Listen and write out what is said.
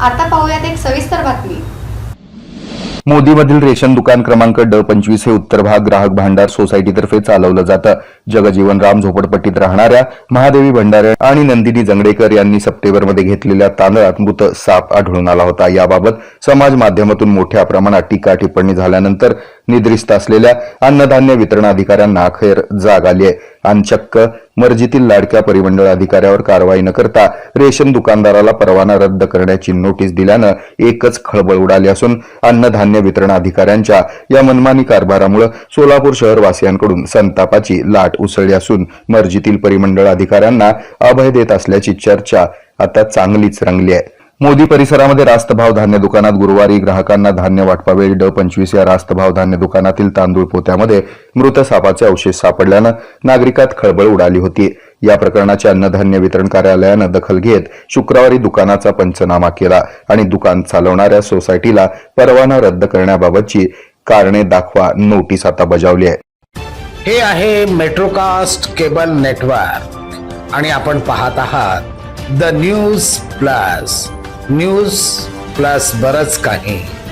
आता पाहूयात एक सविस्तर बातमी. मोदीमधील रेशन दुकान क्रमांक ड पंचवीस हे उत्तर भाग ग्राहक भांडार सोसायटीतर्फे चालवलं जातं. जगजीवन राम झोपडपट्टीत राहणाऱ्या महादेवी भंडारे आणि नंदिनी जंगडेकर यांनी सप्टेंबरमध्ये घेतलेल्या तांदळात मृत साप आढळून आला होता. याबाबत समाज माध्यमातून मोठ्या प्रमाणात टीका टिप्पणी झाल्यानंतर निद्रिस्त असलेल्या अन्नधान्य वितरण अधिकाऱ्यांना अखेर जाग आली आहे. आणि चक्क मर्जीतील लाडक्या परिमंडळ अधिकाऱ्यावर कारवाई न करता रेशन दुकानदाराला परवाना रद्द करण्याची नोटीस दिल्यानं एकच खळबळ उडाली असून अन्नधान्य वितरण अधिकाऱ्यांच्या या मनमानी कारभारामुळे सोलापूर शहरवासियांकडून संतापाची लाट उसळली असून मर्जीतील परिमंडळ अधिकाऱ्यांना अभय देत असल्याची चर्चा आता चांगलीच रंगली आहे. मोदी परिसरामध्ये रास्त भाव धान्य दुकानात गुरुवारी ग्राहकांना धान्य वाटपावेळी ड पंचवीस या रास्त भाव धान्य दुकानातील तांदूळ पोत्यामध्ये मृत सापाचे अवशेष सापडल्यानं नागरिकात खळबळ उडाली होती. या प्रकरणाच्या अन्नधान्य वितरण कार्यालयानं दखल घेत शुक्रवारी दुकानाचा पंचनामा केला आणि दुकान चालवणाऱ्या सोसायटीला परवाना रद्द करण्याबाबतची कारणे दाखवा नोटीस आता बजावली आहे. हे आहे मेट्रोकास्ट केबल नेटवर्क आणि आपण पाहत आहात the news plus. News plus बरच काही.